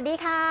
สวัสดีค่ะ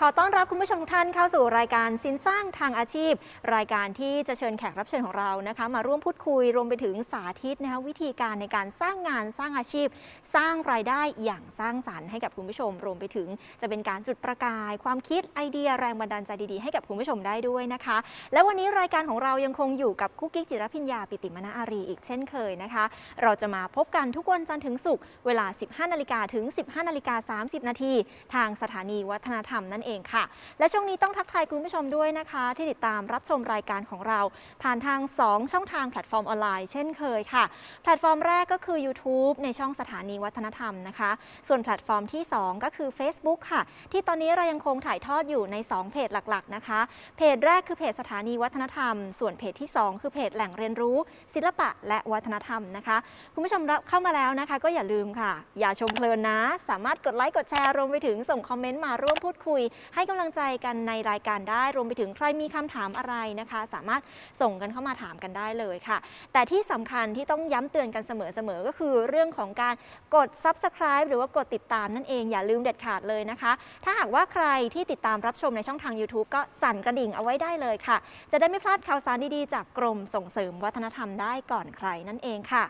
ขอต้อนรับคุณผู้ชมทุกท่านเข้าสู่รายการสินสร้างทางอาชีพ รายการที่จะเชิญแขกรับเชิญของเรานะคะ มาร่วมพูดคุยรวมไปถึงสาธิตนะคะวิธีการในการสร้างงานสร้างอาชีพ สร้างรายได้อย่างสร้างสรรค์ให้กับคุณผู้ชม รวมไปถึงจะเป็นการจุดประกาย ความคิดไอเดียแรงบันดาลใจดีๆให้กับคุณผู้ชมได้ด้วยนะคะ และวันนี้รายการของเรายังคงอยู่กับกุ๊กกิ๊กจิรพิญญาปิติมณอารีอีกเช่นเคยนะคะ เราจะมาพบกันทุกวันจันทร์ถึงศุกร์เวลา 15นาฬิกาถึง 15นาฬิกา30นาทีทางสถานวัฒนธรรมนั่นเองค่ะ และช่วงนี้ต้องทักทายคุณผู้ชมด้วยนะคะ ที่ติดตามรับชมรายการของเรา ผ่านทาง 2 ช่องทางแพลตฟอร์มออนไลน์เช่นเคยค่ะ แพลตฟอร์มแรกก็คือ YouTube ในช่องสถานีวัฒนธรรมนะคะ ส่วนแพลตฟอร์มที่ 2 ก็คือ Facebook ค่ะ ที่ตอนนี้เรายังคงถ่ายทอดอยู่ใน 2 เพจหลักๆนะคะ เพจแรกคือเพจสถานีวัฒนธรรม ส่วนเพจที่ 2 คือเพจแหล่งเรียนรู้ ศิลปะและวัฒนธรรมนะคะ คุณผู้ชมรับเข้ามาแล้วนะคะ ก็อย่าลืมค่ะ อย่าชมเพลินนะ สามารถกดไลค์กดแชร์รวมไปถึงส่งคอมเมนต์มาร่วมพูดคุย ให้กำลังใจกันในรายการได้รวมไปถึงใครมีคำถามอะไรนะคะ สามารถส่งกันเข้ามาถามกันได้เลยค่ะ แต่ที่สำคัญที่ต้องย้ำเตือนกันเสมอๆก็คือเรื่องของการกด subscribe หรือว่ากดติดตามนั่นเองอย่าลืมเด็ดขาดเลยนะคะ ถ้าหากว่าใครที่ติดตามรับชมในช่องทาง YouTube ก็สั่นกระดิ่งเอาไว้ได้เลยค่ะ จะได้ไม่พลาดข่าวสารดีๆ จากกรมส่งเสริมวัฒนธรรมได้ก่อนใครนั่นเองค่ะ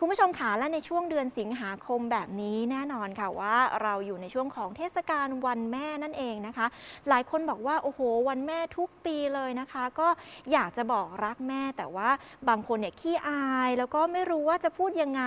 คุณผู้ชมคะและในช่วงเดือนสิงหาคมแบบนี้แน่นอนค่ะว่าเราอยู่ในช่วงของเทศกาลวันแม่นั่นเองนะคะ หลายคนบอกว่าโอ้โห วันแม่ทุกปีเลยนะคะ ก็อยากจะบอกรักแม่ แต่ว่าบางคนเนี่ยขี้อาย แล้วก็ไม่รู้ว่าจะพูดยังไง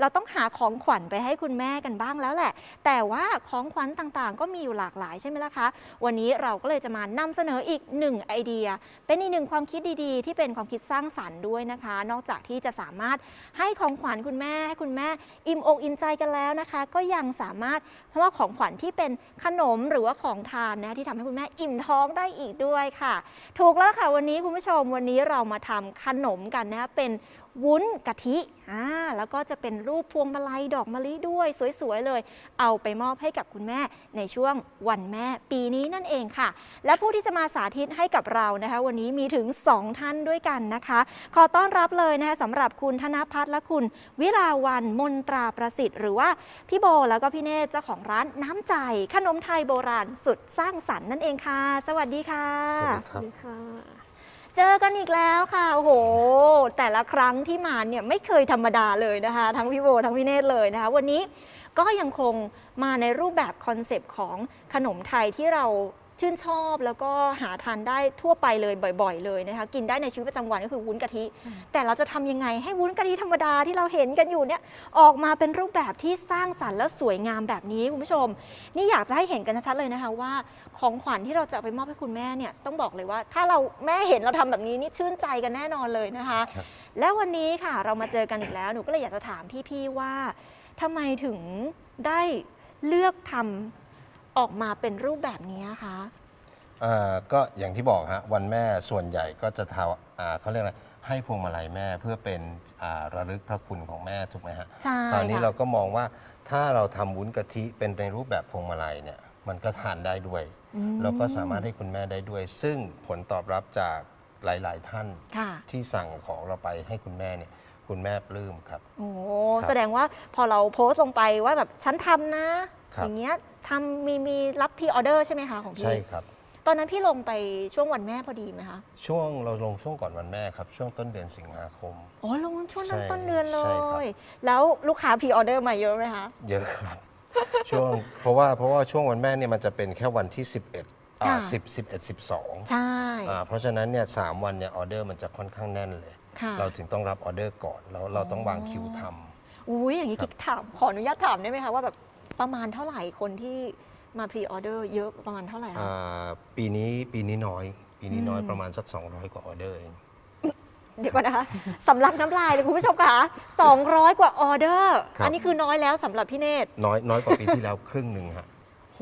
เราต้องหาของขวัญไปให้คุณแม่กันบ้างแล้วแหละ แต่ว่าของขวัญต่างๆ ก็มีอยู่หลากหลายใช่ไหมล่ะคะ วันนี้เราก็เลยจะมานำเสนออีกหนึ่งไอเดีย เป็นอีกหนึ่งความคิดดีๆ ที่เป็นความคิดสร้างสรรค์ด้วยนะคะ นอกจากที่จะสามารถให้ของขวัญคุณแม่ให้คุณแม่ อิ่มอกอิ่มใจกันแล้วนะคะ ก็ยังสามารถเพราะว่าของขวัญที่เป็นขนมหรือว่าของทานนะที่ทำให้คุณแม่อิ่มท้องได้อีกด้วยค่ะ ถูกแล้วค่ะวันนี้คุณผู้ชมวันนี้เรามาทำขนมกันนะคะเป็น วุ้นกะทิอ่าแล้วก็จะเป็นรูปพวงมาลัยดอกมะลิด้วยสวยๆเลย เอาไปมอบให้กับคุณแม่ในช่วงวันแม่ปีนี้นั่นเองค่ะ และผู้ที่จะมาสาธิตให้กับเรานะคะ วันนี้มีถึง 2 ท่านด้วยกันนะคะ ขอต้อนรับเลยนะคะสำหรับคุณธนพัฒน์และคุณวิราวันมนตราประสิทธิ์ หรือว่าพี่โบแล้วก็พี่เนตรเจ้าของร้านน้ำใจ ขนมไทยโบราณสุดสร้างสรรค์นั่นเองค่ะ สวัสดีค่ะ สวัสดีครับ เจอกันอีกแล้วค่ะโอ้โห แต่ละครั้งที่มาเนี่ยไม่เคยธรรมดาเลยนะคะ ทั้งพี่โบทั้งพี่เนตรเลยนะคะ วันนี้ก็ยังคงมาในรูปแบบคอนเซปต์ของขนมไทยที่เรา ชื่นชอบแล้วก็หาทานได้ทั่วไปเลยบ่อยๆ เลยนะคะกินได้ในชีวิตประจำวันก็คือวุ้นกะทิ แต่เราจะทำยังไงให้วุ้นกะทิธรรมดาที่เราเห็นกันอยู่เนี่ยออกมาเป็นรูปแบบที่สร้างสรรค์และสวยงามแบบนี้คุณผู้ชม นี่อยากจะให้เห็นกันชัดๆเลยนะคะว่าของขวัญที่เราจะเอาไปมอบให้คุณแม่เนี่ยต้องบอกเลยว่า ถ้าเราแม่เห็นเราทำแบบนี้นี่ชื่นใจกันแน่นอนเลยนะคะ ครับ และวันนี้ค่ะเรามาเจอกันอีกแล้วหนูก็เลยอยากจะถามพี่ๆว่าทำไมถึงได้เลือกทำ ออกมาเป็นรูปแบบนี้คะอ่าก็อย่างที่บอกฮะวันแม่ส่วนใหญ่ก็จะทำอ่าเขาเรียกอะไรให้พวงมาลัยแม่เพื่อเป็นอ่าระลึกพระคุณของแม่ถูกไหมฮะใช่คราวนี้ค่ะ เราก็มองว่าถ้าเราทำวุ้นกะทิเป็นในรูปแบบพวงมาลัยเนี่ยมันก็ทานได้ด้วย อืม แล้วก็สามารถให้คุณแม่ได้ด้วย ซึ่งผลตอบรับจากหลาย ๆ ท่านค่ะ ที่สั่งของเราไปให้คุณแม่เนี่ยคุณแม่ปลื้มครับ โอ้ครับ แสดงว่าพอเราโพสต์ลงไปว่าแบบฉันทำนะ ครับ อย่างเงี้ยทำมีมีรับพรีออเดอร์ใช่ไหมคะของพี่ ใช่ครับ ตอนนั้นพี่ลงไปช่วงวันแม่พอดีไหมคะ ช่วงเราลงช่วงก่อนวันแม่ครับ ช่วงต้นเดือนสิงหาคม อ๋อ ลงช่วงนั้นใช่ต้นเดือนเลใช่ครับ ย แล้วลูกค้าพรีออเดอร์มาเยอะไหมคะ เยอะครับ ช่วงเพราะว่าเพราะว่าช่วงวันแม่เนี่ยมันจะเป็นแค่วันที่ 11อ่าค่ะ 10 11 12ใช่ อ่าเพราะฉะนั้นเนี่ยสามวันเนี่ยออเดอร์มันจะค่อนข้างแน่นเลย ค่ะ เราถึงต้องรับออเดอร์ก่อนแล้วเราต้องวางคิวทำ อุ้ยอย่างนี้กิ๊กถาม ขออนุญาตถามได้ไหมคะว่าแบบ ประมาณเท่าไหร่คนที่มาพรีออเดอร์เยอะประมาณเท่าไหร่คะอ่าปีนี้ปีนี้น้อย ปีนี้น้อยอืมประมาณสัก 200 กว่าออเดอร์เอง เดี๋ยวก่อนนะคะสำลักน้ำลายเลยคุณผู้ชมค่ะ200 กว่าออเดอร์ ครับ อันนี้คือน้อยแล้วสำหรับพี่เนตรน้อยน้อยกว่าปีที่แล้วครึ่งหนึ่งฮะโห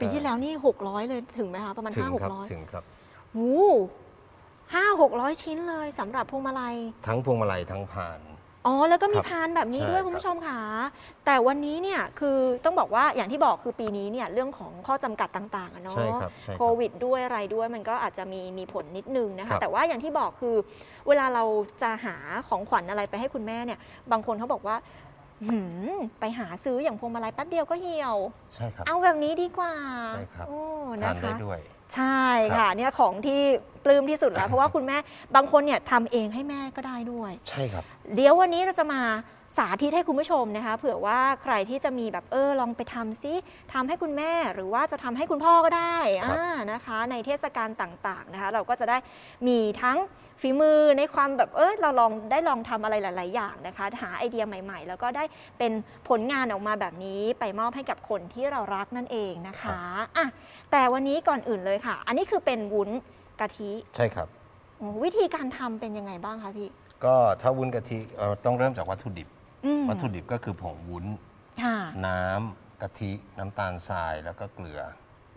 ปีที่แล้วนี่ 600 เลยถึงไหมคะ ประมาณ ถึง5ครับ600ถึงครับโอ้ห้าหกร้อยชิ้นเลยสำหรับพวงมาลัย ทั้งพวงมาลัยทั้งพาน อ๋อ แล้วก็มีครับพานแบบนี้ใช่ด้วยครับคุณผู้ชมค่ะ แต่วันนี้เนี่ยคือต้องบอกว่าอย่างที่บอกคือปีนี้เนี่ยเรื่องของข้อจำกัดต่างๆอะเนาะใช่ครับใช่ครับโควิดด้วยอะไรด้วยมันก็อาจจะมีมีผลนิดนึงนะครัคะบแต่ว่าอย่างที่บอกคือ เวลาเราจะหาของขวัญอะไรไปให้คุณแม่เนี่ย บางคนเขาบอกว่าหืมไปหาซื้ออย่างพวงมาลัยแป๊บเดียวก็เหี่ยว ใช่ครับ เอาแบบนี้ดีกว่า ใช่ครับโอ้ทานะนได้คะด้วย ใช่ค่ะเนี่ยของที่ปลื้มที่สุดแล้ว เพราะว่าคุณแม่บางคนเนี่ยทำเองให้แม่ก็ได้ด้วย ใช่ครับ เดี๋ยววันนี้เราจะมา สาธิตให้คุณผู้ชมนะคะ เผื่อว่าใครที่จะมีแบบเออลองไปทำซิทำให้คุณแม่หรือว่าจะทำให้คุณพ่อก็ได้ครับอ่านะคะ ในเทศกาลต่างๆนะคะ เราก็จะได้มีทั้งฝีมือในความแบบเออเราลองได้ลองทำอะไรหลาย ๆ อย่างนะคะ หาไอเดียใหม่ ๆ แล้วก็ได้เป็นผลงานออกมาแบบนี้ไปมอบให้กับคนที่เรารักนั่นเองนะคะอะแต่วันนี้ก่อนอื่นเลยค่ะ อันนี้คือเป็นวุ้นกะทิใช่ครับ โอ้วิธีการทำเป็นยังไงบ้างคะพี่ ก็ถ้าวุ้นกะทิเอ่อต้องเริ่มจากวัตถุดิบ อืมวัตถุดิบก็คือผงวุ้น ค่ะ น้ำกะทิน้ำตาลทรายแล้วก็เกลือ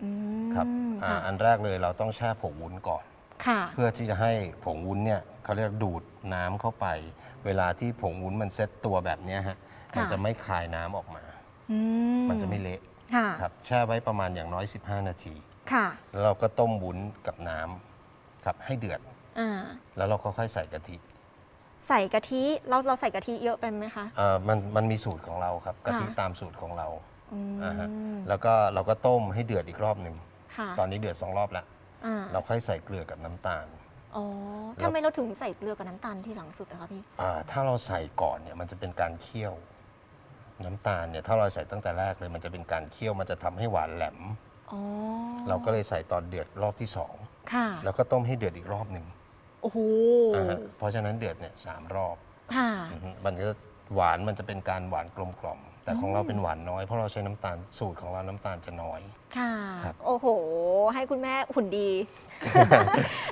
อืมครับอ่าค่ะอันแรกเลยเราต้องแช่ผงวุ้นก่อน ค่ะเพื่อที่จะให้ผงวุ้นเนี่ยเขาเรียกดูดน้ำเข้าไป เวลาที่ผงวุ้นมันเซ็ตตัวแบบเนี้ยฮะค่ะมันจะไม่คายน้ำออกมา อืมันจะไม่เละค่ะครับแช่ไว้ประมาณอย่างน้อย 15 นาที ค่ะแล้วเราก็ต้มวุ้นกับน้ำครับให้เดือดอ่าแล้วเราก็ค่อยใส่กะทิ ใส่กะทิเราเราใส่กะทิเยอะไปไหมคะเอ่อมันมันมีสูตรของเราครับกะทิค่ะตามสูตรของเราอืมอ่าฮะแล้วก็เราก็ต้มให้เดือดอีกรอบหนึ่งค่ะตอนนี้เดือดสองรอบแล้วอ่าเราค่อยใส่เกลือกับน้ำตาล อ๋อแล้ว ทำไมเราถึงใส่เกลือกับน้ำตาลที่หลังสุดอะคะพี่ อ่าถ้าเราใส่ก่อนเนี่ยมันจะเป็นการเคี่ยว น้ำตาลเนี่ยถ้าเราใส่ตั้งแต่แรกเลยมันจะเป็นการเคี่ยวมันจะทำให้หวานแหลม อ๋อเราก็เลยใส่ตอนเดือดรอบที่สองค่ะ แล้วก็ต้มให้เดือดอีกรอบหนึ่ง โอ้โหอ่าฮะเพราะฉะนั้นเดือดเนี่ยสามรอบค่ะ อือฮึมันก็หวานมันจะเป็นการหวานกลมกล่อม แต่ของเราเป็นหวานน้อยเพราะเราใช้น้ำตาลสูตรของเราน้ำตาลจะน้อย ค่ะ ครับ โอ้โห ให้คุณแม่หุ่นดี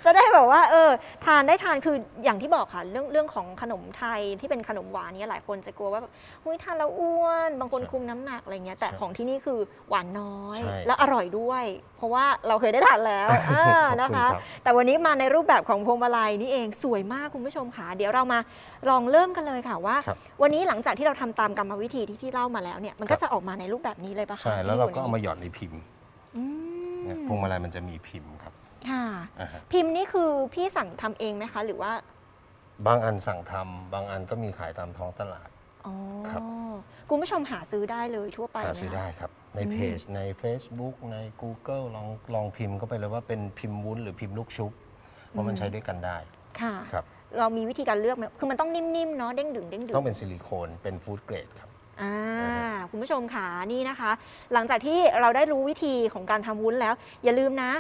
จะได้แบบว่าเออทานได้ทานคืออย่างที่บอกค่ะเรื่องเรื่องของขนมไทยที่เป็นขนมหวานเนี่ยหลายคนจะกลัวว่าแบบหุ้ยทานแล้วอ้วน บางคนคุมน้ำหนักอะไรเงี้ยแต่ของที่นี่คือหวานน้อย ใช่แล้วอร่อยด้วย เพราะว่าเราเคยได้ทานแล้วอ่าขอบคุณนะคะครับ แต่วันนี้มาในรูปแบบของพวงมาลัยนี่เองสวยมากคุณผู้ชมค่ะ เดี๋ยวเรามาลองเริ่มกันเลยค่ะว่า ครับ วันนี้หลังจากที่เราทำตามกรรมวิธีที่พี่เล่ามาแล้วเนี่ยมันก็ครับจะออกมาในรูปแบบนี้เลยปะคะใช่แล้วที่เรายู่ก็เอามาในหยอดในพิมพ์อืมเนี่ยพวงมาลัยมันจะมีพิมพ์ครับ ค่ะ อ่าฮะพิมพ์นี่คือพี่สั่งทำเองไหมคะ หรือว่า บางอันสั่งทำบางอันก็มีขายตามท้องตลาด อ๋อครับ คุณผู้ชมหาซื้อได้เลยทั่วไปหาหมซื้อคะได้ครับ ในอืม เพจใน Facebook ใน Google ลองลองพิมพ์เข้าไปเลยว่าเป็นพิมพ์วุ้นหรือพิมพ์ลูกชุบเพราะมันใช้ด้วยกันได้ค่ะ ครับ เรามีวิธีการเลือกไหมคือมันต้องนิ่มๆเนาะเด้งดึงเด้งดึง ต้องเป็นซิลิโคนเป็นฟู้ดเกรดครับ อ่าอ่าฮะคุณผู้ชมค่ะนี่นะคะ หลังจากที่เราได้รู้วิธีของการทำวุ้นแล้ว อย่าลืมนะ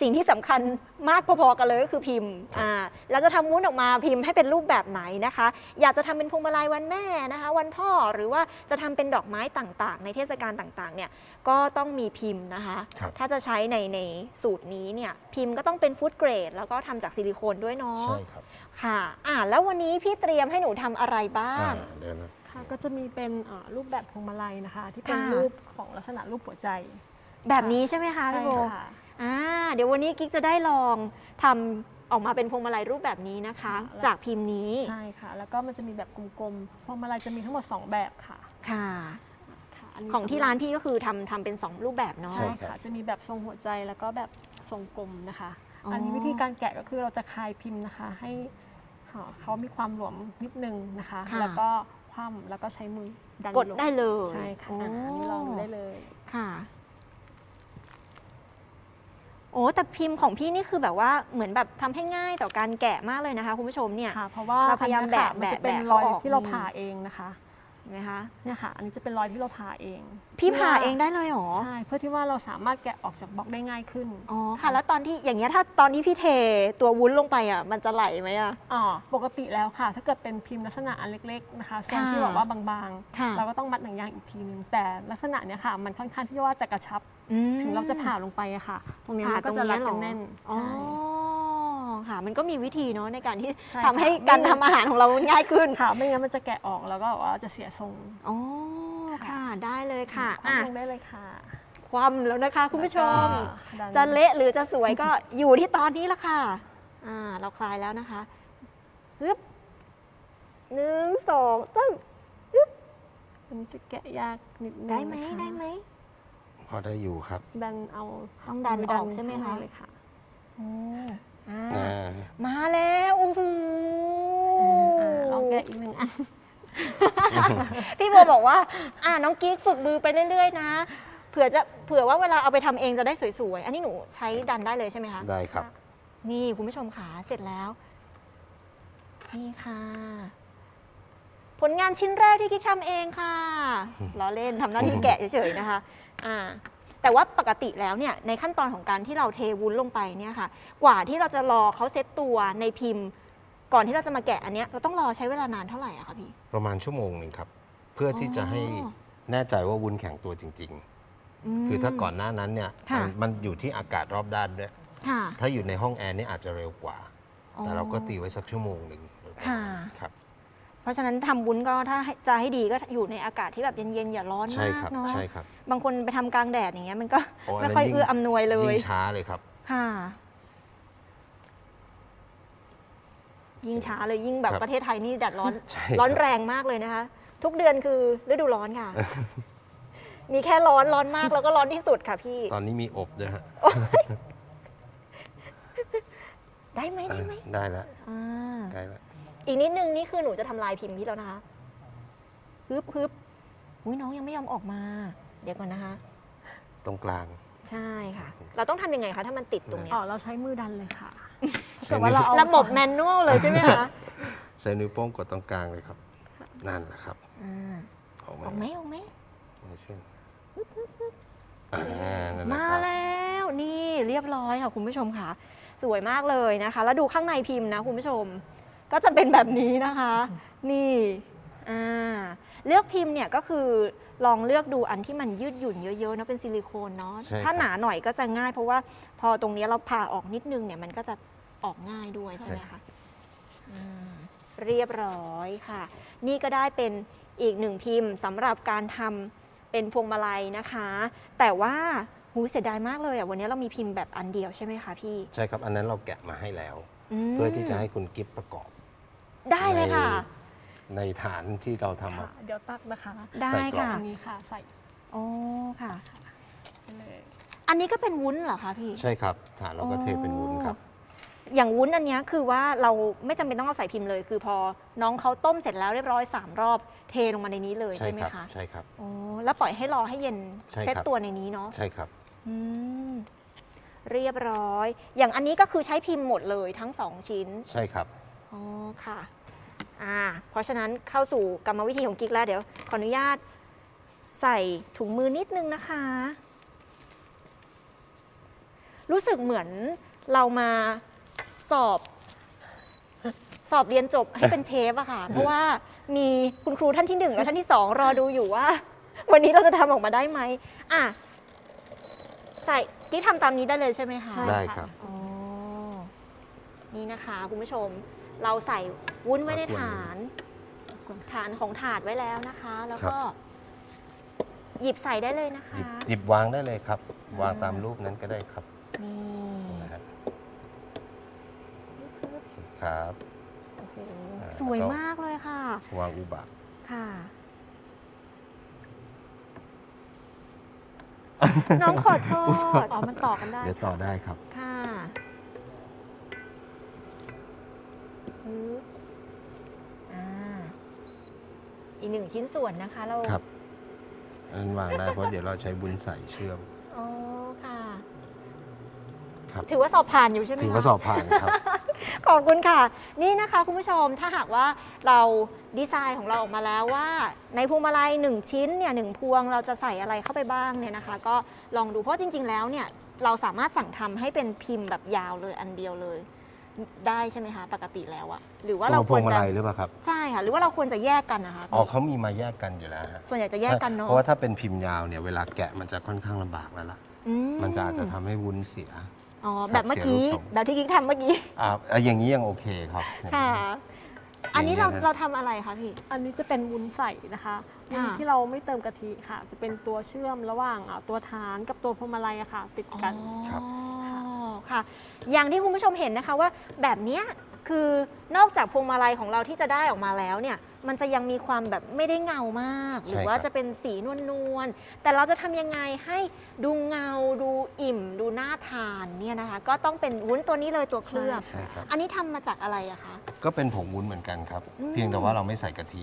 สิ่งที่สำคัญมากพอๆกันเลยก็คือพิมพ์อ่าเราจะทำวุ้นออกมาพิมพ์ให้เป็นรูปแบบไหนนะคะ อยากจะทำเป็นพวงมาลัยวันแม่นะคะ วันพ่อหรือว่าจะทำเป็นดอกไม้ต่างๆ ในเทศกาลต่างๆเนี่ยก็ต้องมีพิมพ์นะคะครับถ้าจะใช้ในในสูตรนี้เนี่ยพิมพ์ก็ต้องเป็นฟู้ดเกรดแล้วก็ทำจากซิลิโคนด้วยเนาะใช่ครับค่ะอ่าแล้ววันนี้พี่เตรียมให้หนูทำอะไรบ้างอ่าเดี๋ยวนะค่ะก็จะมีเป็นเอ่อรูปแบบพวงมาลัยนะคะ ที่เป็นค่ะรูปของลักษณะรูปหัวใจ แบบนี้ใช่ไหมคะใช่พี่โบค่ะ อ่าเดี๋ยววันนี้กิ๊กจะได้ลองทำออกมาเป็นพวงมาลัยรูปแบบนี้นะคะ ค่ะ จากพิมพ์นี้ใช่ค่ะ แล้วก็มันจะมีแบบกลมๆพวงมาลัยจะมีทั้งหมด 2 แบบค่ะค่ะ ค่ะนนี้ของที่ร้านพี่ก็คือทำทำเป็น 2 รูปแบบเนาะ ใช่ใช่ค่ะจะมีแบบทรงหัวใจแล้วก็แบบทรงกลมนะคะ อ๋ออั อันนี้วิธีการแกะก็คือเราจะคลายพิมพ์นะคะ ให้เอ่อเขามีความหลวมนิดนึงนะคะ ค่ะ แล้วก็คว่ำแล้วก็ใช้มือดันกดลงได้เลยใช่ค่ะโอ้อ่าอันนี้ลองดูได้เลย ค่ะ โอ้แต่พิมพ์ของพี่นี่คือแบบว่าเหมือนแบบทำให้ง่ายต่อการแกะมากเลยนะคะ คุณผู้ชมเนี่ย ค่ะเพราะว่าเราพยายามอันเนี้ค่ะแบะมันจะเป็นแบะรอยเขออกที่เราผ่าเองนะคะ ห็นไหมคะเนี่ยค่ะ อันนี้จะเป็นรอยที่เราผ่าเองพี่ผ่าพื่เองได้เลยเหรอใช่เพื่อที่ว่าเราสามารถแกะออกจากบล็อกได้ง่ายขึ้นอ๋อค่ะ แล้วตอนที่อย่างเงี้ยถ้าตอนที่พี่เทตัววุ้นลงไปอะมันจะไหลไหมอะอ๋อปกติแล้วค่ะ ถ้าเกิดเป็นพิมพ์ลักษณะอันเล็กๆนะคะทรงที่ค่ะแบบว่าบางค่ะๆเราก็ต้องมัดหนังยางอีกทีนึงแต่ลักษณะเนี้ยค่ะ มันค่อนข้างที่ว่าจะกระชับอืมถึงเราจะผ่าลงไปอะค่ะ ตรงเนี้ยมันก็ผ่าจะตรงเนี้รัยดเหรกัอนแน่นอ๋อใช่ค่ะ มันก็มีวิธีเนาะในการที่ใช่ทำให้ค่ะการไม่ ทำอาหารของเราง่ายขึ้นค่ะไม่งั้นมันจะแกะออกแล้วก็แบบว่าจะเสียทรงอ๋อค่ะได้เลยค่ะคว่ำอะลงได้เลยค่ะความแล้วนะคะคุณผู้ชม แล้วก็ดัน จะเละหรือจะสวยก็ อยู่ที่ตอนนี้ละค่ะ อ่า เราคลายแล้วนะคะฮึบหนึ่งสองสามอันนี้จะแกะยากนิดนึงได้ไหมนะคะได้ไหม พอได้อยู่ครับ ดันเอาต้องดันออกใช่ไหมคะข้างในเลยค่ะอ่าอ่ามาแล้วโอ้โหอ่าลองแกะอีกหนึ่งอัน พี่บัวบอกว่า อ่าน้องกิ๊กฝึกมือไปเรื่อยๆนะ เผื่อจะเผื่อว่าเวลาเอาไปทำเองจะได้สวยๆ อันนี้หนูใช้ดันได้เลยใช่ไหมคะ ได้ครับ นี่คุณผู้ชมขาเสร็จแล้ว นี่ค่ะ ผลงานชิ้นแรกที่กิ๊กทำเองค่ะ ล้อเล่นทำหน้าที่แกะเฉยๆนะคะ อ่า แต่ว่าปกติแล้วเนี่ยในขั้นตอนของการที่เราเทวุ้นลงไปเนี่ยค่ะ กว่าที่เราจะรอเขาเซตตัวในพิมพ์ ก่อนที่เราจะมาแกะอันเนี้ยเราต้องรอใช้เวลานานเท่าไหร่อะคะพี่ ประมาณชั่วโมงหนึ่งครับ เพื่อที่จะให้อ๋อแน่ใจว่าวุ้นแข็งตัวจริงมๆคือถ้าก่อนหน้านั้นเนี่ยค่ะ มันมันอยู่ที่อากาศรอบด้านด้วยค่ะ ถ้าอยู่ในห้องแอร์นี่อาจจะเร็วกว่าอ๋อแต่เราก็ตีไว้สักชั่วโมงหนึ่งค่ะ ครับ เพราะฉะนั้นทำวุ้นก็ถ้าให้จะให้ดีก็อยู่ในอากาศที่แบบเย็นๆอย่าร้อนใช่มาครักบเนาะใช่ครับ บางคนไปทำกลางแดดอย่างเงี้ยมันก็โอ้อันไม่นั้นค่อยยิ่งเอื้ออำนวยเลยยิ่งช้าเลยครับ ค่ะ ยิ่งช้าเลยยิ่งแบบครับประเทศไทยนี่แดดร้อนใช่ร้อนครับแรงมากเลยนะคะ ทุกเดือนคือฤดูร้อนค่ะ มีแค่ร้อนร้อนมากแล้วก็ร้อนที่สุดค่ะพี่ ตอนนี้มีอบด้วยฮะได้ไหมได้ไหมได้แล้วอ่าได้แล้ว อีกนิดนึงนี่คือหนูจะทำลายพิมพ์พี่แล้วนะคะฮึบฮึบอุ้ยน้องยังไม่ยอมออกมา เดี๋ยวก่อนนะคะ ตรงกลาง ใช่ค่ะ เราต้องทำยังไงคะถ้ามันติดตรงเนี้ยอ๋อเราใช้มือดันเลยค่ะใช้แต่ว่านิ้วเราเอาระบบแมนนวลเลยใช่ไหมคะใช้นิ้วโป้งกดตรงกลางเลยครับ นั่นแหละครับอ่าออกออกไหมออกไหม ไม่ช่วยอ่านั่นแหละมาครับ แล้วนี่เรียบร้อยค่ะคุณผู้ชมค่ะ สวยมากเลยนะคะ แล้วดูข้างในพิมพ์นะคุณผู้ชม ก็จะเป็นแบบนี้นะคะ นี่อ่าเลือกพิมพ์เนี่ยก็คือลองเลือกดูอันที่มันยืดหยุ่นเยอะๆนะเป็นซิลิโคนเนาะใช่ครับ ถ้าหนาหน่อยก็จะง่าย เพราะว่าพอตรงนี้เราผ่าออกนิดนึงเนี่ยมันก็จะออกง่ายด้วยใช่ไหมคะอ่าเรียบร้อยค่ะ นี่ก็ได้เป็นอีกหนึ่งพิมพ์สำหรับการทำเป็นพวงมาลัยนะคะ แต่ว่าหูเสียดายมากเลยอะวันนี้เรามีพิมพ์แบบอันเดียวใช่ไหมคะพี่ใช่ครับ อันนั้นเราแกะมาให้แล้ว ม เพื่อที่จะให้คุณกิฟต์ประกอบ ได้เลยค่ะ ในฐานที่เราทำมาค่ะเดี๋ยวตักนะคะได้ใส่กล่อง ค่ะ อันนี้ค่ะใส่โอ้ค่ะ ไปเลยอันนี้ก็เป็นวุ้นเหรอคะพี่ ใช่ครับ ฐานเราก็เทเป็นวุ้นครับ อย่างวุ้นอันเนี้ยคือว่าเราไม่จำเป็นต้องเอาใส่พิมพ์เลย คือพอน้องเขาต้มเสร็จแล้วเรียบร้อย 3 รอบเทลงมาในนี้เลยใช่ใช่ไหมครับ คะใช่ครับ โอ้แล้วปล่อยให้รอให้เย็นใช่ครับ เซตตัวในนี้เนาะใช่ครับ อืมเรียบร้อย อย่างอันนี้ก็คือใช้พิมพ์หมดเลยทั้งสองชิ้น ใช่ครับ อ๋อค่ะอ่าเพราะฉะนั้นเข้าสู่กรรมวิธีของกิ๊กแล้วเดี๋ยว ขออนุญาตใส่ถุงมือนิดนึงนะคะ รู้สึกเหมือนเรามาสอบสอบเรียนจบให้เป็นเชฟอะค่ะ เพราะว่ามีคุณครูท่านที่หนึ่งและท่านที่สองรอดูอยู่ว่า วันนี้เราจะทำออกมาได้ไหมอะใส่กิ๊กทำตามนี้ได้เลยใช่ไหมคะใช่ได้ครับ อ๋อ นี่นะคะ คุณผู้ชม เราใส่วุ้นไว้ในครับฐานฐานของถาดไว้แล้วนะคะ แล้วครับก็ หยิบใส่ได้เลยนะหยิบคะหยิบวางได้เลยครับ วางอ่าตามรูปนั้นก็ได้ครับนี่นะฮะครับโอ้โหอ่าสวยแล้วก็มากเลยค่ะ วางอุบะค่ะ น้องขอโทษอ๋อมันต่อกันได้ เดี๋ยวต่อได้ครับค่ะ ปึ๊บอ่าอีกหนึ่งชิ้นส่วนนะคะเราครับอันนั้นวางได้เพราะเดี๋ยวเราใช้บุญใส่เชื่อม อ๋อค่ะ ครับ ถือว่าสอบผ่านอยู่ใช่ไหมถือคะว่าสอบผ่านครับ ขอบคุณค่ะ นี่นะคะคุณผู้ชมถ้าหากว่าเราดีไซน์ของเราออกมาแล้วว่า ในพวงมาลัยหนึ่งชิ้นเนี่ยหนึ่งพวงเราจะใส่อะไรเข้าไปบ้างเนี่ยนะคะ ก็ลองดูเพราะจริง ๆ แล้วเนี่ยเราสามารถสั่งทำให้เป็นพิมพ์แบบยาวเลยอันเดียวเลย ได้ใช่ไหมคะปกติแล้วอะหรือว่าเราพคววงรมาจะลัยหรือเปล่าครับ ใช่ค่ะ หรือว่าเราควรจะแยกกันนะคะอ๋อเขามีมาแยกกันอยู่แล้วฮะส่วนใหญ่จะแยกกันเนาะเพราะว่าถ้าเป็นพิมพ์ยาวเนี่ยเวลาแกะมันจะค่อนข้างลำบากแล้วล่ะ อืมันจะอาจจะทำให้วุ้นเสีย อ๋อแบบเมื่อกี้เสียรูปทรง แบบที่กิ๊กทำเมื่อกี้อ่าอะอย่างนี้ยังโอเคครับค่ะ อันนี้เราอย่างนี้นะ เราทำอะไรคะพี่ อันนี้จะเป็นวุ้นใส่นะคะวุ้นค่ะที่เราไม่เติมกะทิค่ะ จะเป็นตัวเชื่อมระหว่างอ่าตัวฐานกับตัวพวงมาลัยอะค่ะ ติดกัน ครับ อ๋อ ค่ะ อย่างที่คุณผู้ชมเห็นนะคะว่าแบบเนี้ยคือนอกจากพวงมาลัยของเราที่จะได้ออกมาแล้วเนี่ย มันจะยังมีความแบบไม่ได้เงามาก หรือใช่ว่าครับจะเป็นสีนวลๆแต่เราจะทำยังไงให้ดูเงาดูอิ่ม ดูน่าทานเนี่ยนะคะ ก็ต้องเป็นวุ้นตัวนี้เลยตัวเคลือบ ใช่ครับ อันนี้ทำมาจากอะไรอะคะ ก็เป็นผงวุ้นเหมือนกันครับ อืม เพียงแต่ว่าเราไม่ใส่กะทิ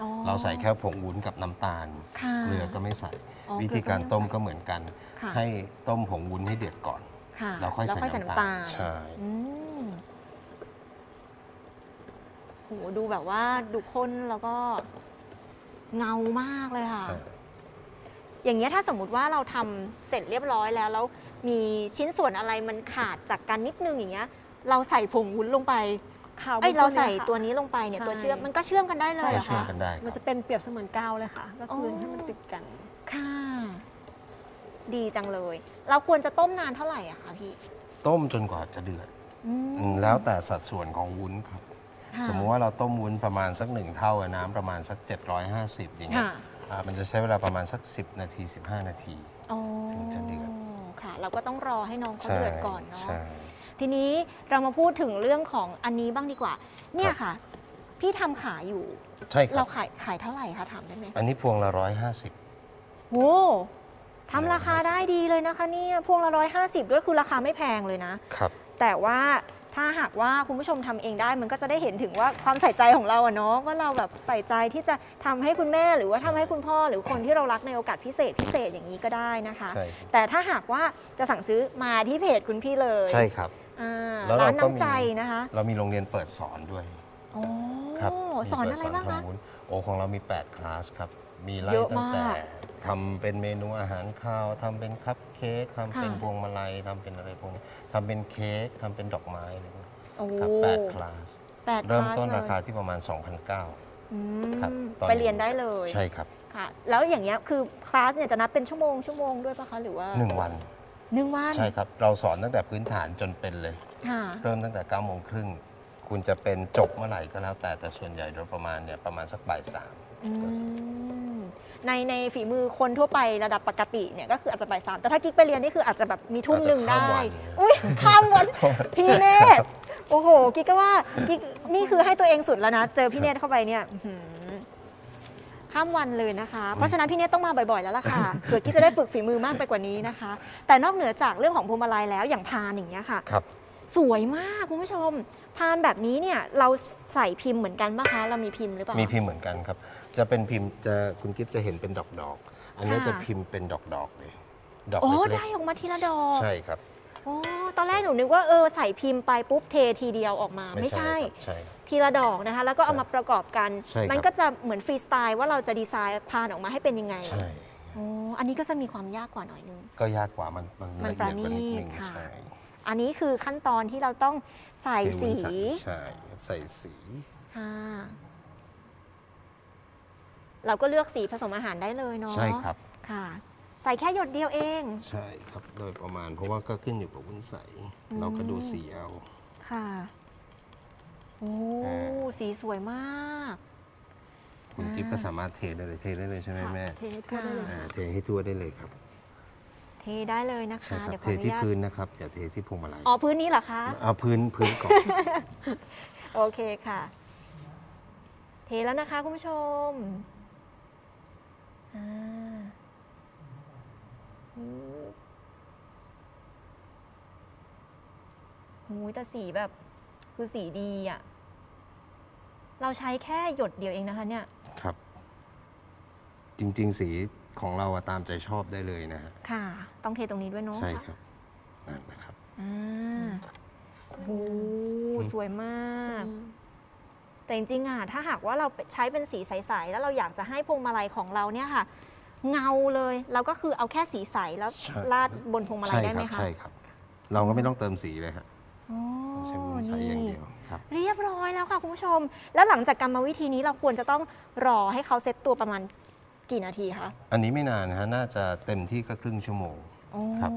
อ๋อ เราใส่แค่ผงวุ้นกับน้ำตาลค่ะเกลือก็ไม่ใส่ อ๋อวิธีการต้มเลืก็เหมือนกัน ค่ะ ให้ต้มผงวุ้นให้เดือดก่อน ค่ะเราค่อยแล้วใส่ค่อยใส่น้ำน้ำตาตาลลใช่อืมโหดูแบบว่าดูข้นแล้วก็เงามากเลยค่ะใช่อย่างเงี้ยถ้าสมมติว่าเราทำเสร็จเรียบร้อยแล้ว แล้วมีชิ้นส่วนอะไรมันขาดจากกันนิดนึงอย่างเงี้ย เราใส่ผงวุ้นลงไปขาวไอยมุกเราใส่ยค่ะตัวนี้ลงไปเนี่ยใช่ ตัวเชื่อมมันก็เชื่อมกันได้เลยเหรอเชื่อมคะ กันได้คมันรับจะเป็นเปรียบเสมือนกาวเลยค่ะ ก็คืออ๋อให้มันติดกัน ค่ะ ดีจังเลย เราควรจะต้มนานเท่าไหร่อะคะพี่ต้มจนกว่าจะเดือดอืมอืมแล้วแต่สัดส่วนของวุ้นครับ ค่ะสมมุติว่าเราต้มวุ้นประมาณสักหนึ่งเท่ากับน้ำประมาณสัก 750 อย่างเงี้ยค่ะอ่ามันจะใช้เวลาประมาณสัก 10 นาที 15 นาที อ๋อถึงจะเดือด ค่ะ เราก็ต้องรอให้น้องเขาเดือดก่อนเนาะ ใช่ทีนี้เรามาพูดถึงเรื่องของอันนี้บ้างดีกว่า เนี่ยค่ะ พี่ทำขายอยู่ ใช่ครัเราบ ขายขายเท่าไหร่คะถามได้ไหมอันนี้พวงละโว้ ทำราคาได้ดีเลยนะคะเนี่ยพวงละร้อยห้าสิบด้วยคือราคาไม่แพงเลยนะ150ครับ แต่ว่าถ้าหากว่าคุณผู้ชมทำเองได้มันก็จะได้เห็นถึงว่าความใส่ใจของเราอะเนาะว่าเราแบบใส่ใจที่จะทำให้คุณแม่หรือว่าทำให้คุณพ่อหรือคนที่เรารักในโอกาสพิเศษพิเศษอย่างนี้ก็ได้นะคะ ใช่ครับแต่ถ้าหากว่าจะสั่งซื้อมาที่เพจคุณพี่เลยใช่ครับ อ่าแล้วเราร้านก็มี น้ำใจนะคะเรามีโรงเรียนเปิดสอนด้วย โอ้ครับมีสอนเปิดอะไรบ้างคะ ทำวุ้นโอ้ของเรามี 8 คลาสครับ มีไล่เยอะตั้งแต่มากทำเป็นเมนูอาหารข้าวทำเป็นคัพเค้กทำเป็นค่ะ พวงมาลัยทำเป็นอะไรพวกนี้ทำเป็นเค้กทำเป็นดอกไม้อะไรพวกนี้โอ้ครับแปดคลาส แปดเริ่มคลสต้นเลยราคาที่ประมาณ2,900อืครับมตอนนี้ ไปเรียนได้เลยใช่ครับ ค่ะ แล้วอย่างเงี้ยคือคลาสเนี่ยจะนับเป็นชั่วโมงชั่วโมงด้วยปะคะหรือว่า1 วัน หนึ่งวันใช่ครับ เราสอนตั้งแต่พื้นฐานจนเป็นเลย ค่ะ เริ่มตั้งแต่9โมงครึ่งคุณจะเป็นจบเมื่อไหร่ก็แล้วแต่แต่ส่วนใหญ่โดยประมาณเนี่ยประมาณสักบ่ายสาม อืม ในในฝีมือคนทั่วไประดับปกติเนี่ยก็คืออาจจะบ่ายสามแต่ถ้ากิ๊กไปเรียนนี่คืออาจจะแบบมีทุ่มหนึ่งได้ อุ้ยข้ามวันพี่เนตรโอ้โห กิ๊กก็ว่ากิ๊กนี่คือให้ตัวเองสุดแล้วนะ เจอพี่เนตรเข้าไปเนี่ยอื้อหือข้ามวันเลยนะคะ เพราะฉะนั้นพี่เนตรต้องมาบ่อยๆแล้วล่ะค่ะเผื่อกิ๊กจะได้ฝึกฝีมือมากไปกว่านี้นะคะ แต่นอกเหนือจากเรื่องของพวงมาลัยแล้วอย่างพานอย่างเงี้ยค่ะครับสสวยมากคุณผู้ชม พานแบบนี้เนี่ยเราใส่พิมพ์เหมือนกันปะคะ เรามีพิมพ์หรือเปล่า มีพิมพ์เหมือนกันครับ จะเป็นพิมพ์จะคุณกิฟจะเห็นเป็นดอกดอกๆอันนี้ค่ะ จะพิมพ์เป็นดอกดอกๆเลยดอกโอ้เล็ได้กออกมาทีละดอกๆใช่ครับโอ้ตอนแรกหนูนึกว่าเออใส่พิมพ์ไปปุ๊บเททีเดียวออกมาไม่ใช่ ครับใช่ ทีละดอกนะคะ แล้วก็เอามาประกอบกัน ใช่ครับ มันก็จะเหมือนฟรีสไตล์ว่าเราจะดีไซน์พานออกมาให้เป็นยังไงใช่โอ้อันนี้ก็จะมีความยากกว่าหน่อยนึง ก็ยากกว่ามันมันมันละเอียดกว่านิดประณีตนึงค่ะ ใช่อันนี้คือขั้นตอนที่เราต้องใส่เทสีวุ้นใช่ใส่สี ค่ะ เราก็เลือกสีผสมอาหารได้เลยเนาะใช่ครับ ค่ะ ใส่แค่หยดเดียวเอง ใช่ครับโดยประมาณเพราะว่าก็ขึ้นอยู่กับวุ้นใส อืม เราก็ดูสีเอา ค่ะโอ้อ่า สีสวยมากคุณอ่ากิฟก็สามารถเทได้เลยเทได้เลยใช่ไหมค่ะแม่เทให้ทั่วได้เลยอ่าค่ะเทให้ทั่วได้เลยครับเทได้เลยนะใช่คะ ครับเดี๋ยวขเทออนุที่ญาตพื้นนะครับอย่าเทที่พวงมาลัยอ๋อพื้นนี้เหรอคะ เอาพื้นพื้นก่อน โอเคค่ะ เทแล้วนะคะคุณผู้ชม อ่าอืมหูยแต่สีแบบคือสีดีอะเราใช้แค่หยดเดียวเองนะคะเนี่ย ครับ จริง ๆ สีของเราอะตามใจชอบได้เลยนะฮะค่ะ ต้องเทตรงนี้ด้วยเนาะใช่ครับนั่นนะครับอ่าโอ้โหสวยมาก แต่จริงๆอะถ้าหากว่าเราใช้เป็นสีใสๆแล้วเราอยากจะให้พวงมาลัยของเราเนี่ยค่ะ เงาเลยเราก็คือเอาแค่สีใสแล้วใช่ ลาดบนพวงมาลัใช่ยได้คไหมรัคะใช่ครับ เราก็ไม่ต้องเติมสีเลยฮะอ๋อใช้วุ้นใสอย่างเดียวครับ เรียบร้อยแล้วค่ะคุณผู้ชม แล้วหลังจากกรรมวิธีนี้เราควรจะต้องรอให้เขาเซ็ตตัวประมาณกี่นาทีคะอันนี้ไม่นานนะฮะน่าจะเต็มที่ก็ครึ่งชั่วโมง โอ้ครับ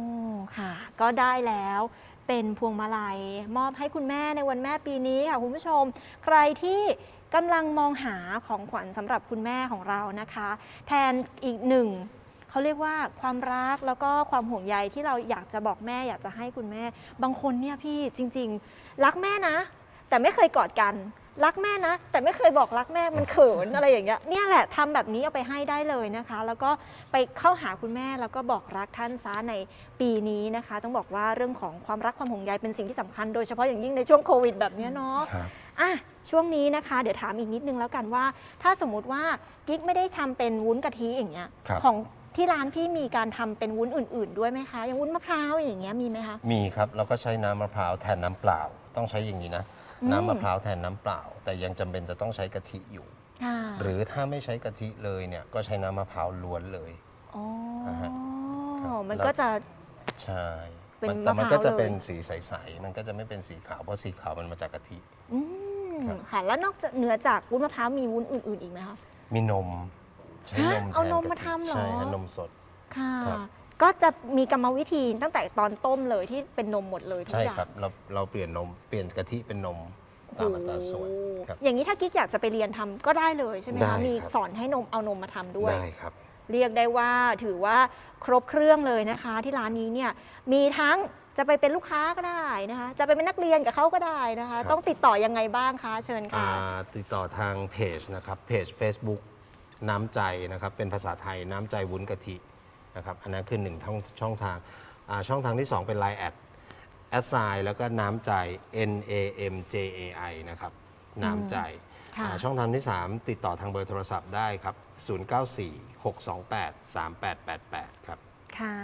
ค่ะ ก็ได้แล้ว เป็นพวงมาลัย มอบให้คุณแม่ในวันแม่ปีนี้ค่ะคุณผู้ชม ใครที่กำลังมองหาของขวัญสำหรับคุณแม่ของเรานะคะ แทนอีกหนึ่งเขาเรียกว่าความรักแล้วก็ความห่วงใยที่เราอยากจะบอกแม่อยากจะให้คุณแม่ บางคนเนี่ยพี่จริง ๆ รักแม่นะ แต่ไม่เคยกอดกัน รักแม่นะ แต่ไม่เคยบอกรักแม่มันเขินอะไรอย่างเงี้ยเนี่ยแหละทำแบบนี้เอาไปให้ได้เลยนะคะ แล้วก็ไปเข้าหาคุณแม่แล้วก็บอกรักท่านซะในปีนี้นะคะ ต้องบอกว่าเรื่องของความรักความห่วงใยเป็นสิ่งที่สำคัญโดยเฉพาะอย่างยิ่งในช่วงโควิดแบบเนี้ยเนาะ ครับ อะช่วงนี้นะคะ เดี๋ยวถามอีกนิดนึงแล้วกันว่า ถ้าสมมุติว่ากิ๊กไม่ได้ทำเป็นวุ้นกะทิอย่างเงี้ยครับ ของที่ร้านพี่มีการทำเป็นวุ้นอื่น ๆ ด้วยไหมคะ อย่างวุ้นมะพร้าวอย่างเงี้ยมีไหมคะ มีครับเราก็ใช้น้ำมะพร้าวแทนน้ำเปล่า ต้องใช้อย่างนี้นะอืม น้ำมะพร้าวแทนน้ำเปล่า แต่ยังจำเป็นจะต้องใช้กะทิอยู่ ค่ะหรือถ้าไม่ใช้กะทิเลยเนี่ยก็ใช้น้ำมะพร้าวล้วนเลย อ๋อนะฮะครับ มันแล้วก็จะ ใช่เป็นมันแต่มันมะพร้าวก็จะเลยเป็นสีใสๆมันก็จะไม่เป็นสีขาวเพราะสีขาวมันมาจากกะทิ อืมครับ ค่ะ แล้วนอกจากเหนือจากวุ้นมะพร้าวมีวุ้นอื่น ๆ อีกไหมคะ มีนม ใช้ฮะนมเอาแทนมกะมาทิทำเหรอ ใช่ฮะนมสด ค่ะ ครับ ก็จะมีกรรมวิธีตั้งแต่ตอนต้มเลยที่เป็นนมหมดเลยทุกใช่อย่างครับเราเราเปลี่ยนนมเปลี่ยนกะทิเป็นนมตามอัตราส่วนโอ้โหครับ อย่างนี้ถ้ากิ๊กอยากจะไปเรียนทำก็ได้เลยใช่ไหมได้คะมีครับสอนให้นมเอานมมาทำด้วย ได้ครับ เรียกได้ว่าถือว่าครบเครื่องเลยนะคะ ที่ร้านนี้เนี่ยมีทั้งจะไปเป็นลูกค้าก็ได้นะคะ จะไปเป็นนักเรียนกับเขาก็ได้นะคะ ครับ ต้องติดต่อยังไงบ้างคะเชิญอ่าค่ะติดต่อทางเพจนะครับเพจ Facebook น้ำใจนะครับ เป็นภาษาไทยน้ำใจวุ้นกะทิ นะครับอันนั้นคือหนึ่งช่องช่องทางอ่าช่องทางที่ 2 เป็น Line แอดแอดไซแล้วก็น้ำใจ N A M J A I นะครับน้ำใจค่ะ อ่าช่องทางที่ 3 ติดต่อทางเบอร์โทรศัพท์ได้ครับ 0946283888 ครับ ค่ะ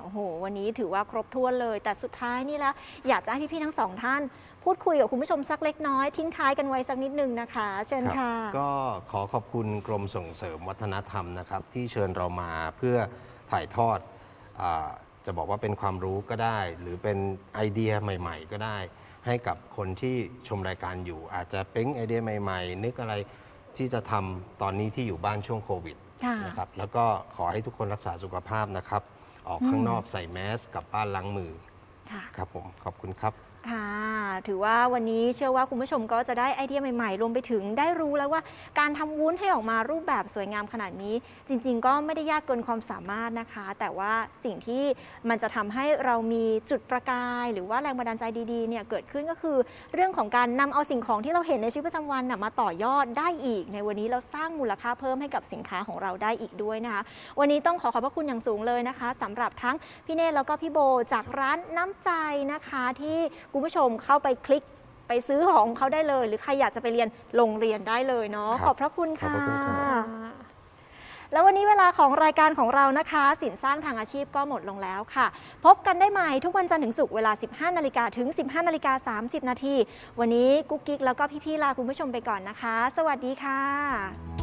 โอ้โห วันนี้ถือว่าครบถ้วนเลย แต่สุดท้ายนี่แล้ว อยากจะให้พี่ ๆ ทั้งสองท่าน พูดคุยกับคุณผู้ชมสักเล็กน้อย ทิ้งท้ายกันไว้สักนิดนึงนะคะ เชิญครับค่ะ ก็ขอขอบคุณกรมส่งเสริมวัฒนธรรมนะครับ ที่เชิญเรามาเพื่อ ถ่ายทอดอาจะบอกว่าเป็นความรู้ก็ได้ หรือเป็นไอเดียใหม่ ๆ ก็ได้ ให้กับคนที่ชมรายการอยู่ อาจจะปิ๊งไอเดียใหม่ ๆ นึกอะไรที่จะทำตอนนี้ที่อยู่บ้านช่วงโควิดค่ะนะครับแล้วก็ขอให้ทุกคนรักษาสุขภาพนะครับ ออกข้างนอกใส่แมสกลับบ้านล้างมือค่ะครับผมขอบคุณครับ ค่ะ ถือว่าวันนี้เชื่อว่าคุณผู้ชมก็จะได้ไอเดียใหม่ๆ รวมไปถึงได้รู้แล้วว่าการทำวุ้นให้ออกมารูปแบบสวยงามขนาดนี้ จริง ๆ ก็ไม่ได้ยากเกินความสามารถนะคะ แต่ว่าสิ่งที่มันจะทำให้เรามีจุดประกาย หรือว่าแรงบันดาลใจดีๆ เนี่ยเกิดขึ้นก็คือ เรื่องของการนำเอาสิ่งของที่เราเห็นในชีวิตประจำวันน่ะมาต่อยอดได้อีก ในวันนี้เราสร้างมูลค่าเพิ่มให้กับสินค้าของเราได้อีกด้วยนะคะ วันนี้ต้องขอขอบพระคุณอย่างสูงเลยนะคะสำหรับทั้งพี่เนตรแล้วก็พี่โบจากร้านน้ำใจนะคะที่คุณผู้ชมเข้าไปคลิกไปซื้อของเขาได้เลย หรือใครอยากจะไปเรียนโรงเรียนได้เลยเนาะครับขอบพระคุณขอบค่ะพระคุณครับ แล้ววันนี้เวลาของรายการของเรานะคะ สินสร้างทางอาชีพก็หมดลงแล้วค่ะ พบกันได้ใหม่ทุกวันจันทร์ถึงศุกร์เวลา 15 นาฬิกาถึง 15 นาฬิกา 30 นาทีวันนี้กุ๊กกิ๊กแล้วก็พี่ๆลาคุณผู้ชมไปก่อนนะคะ สวัสดีค่ะ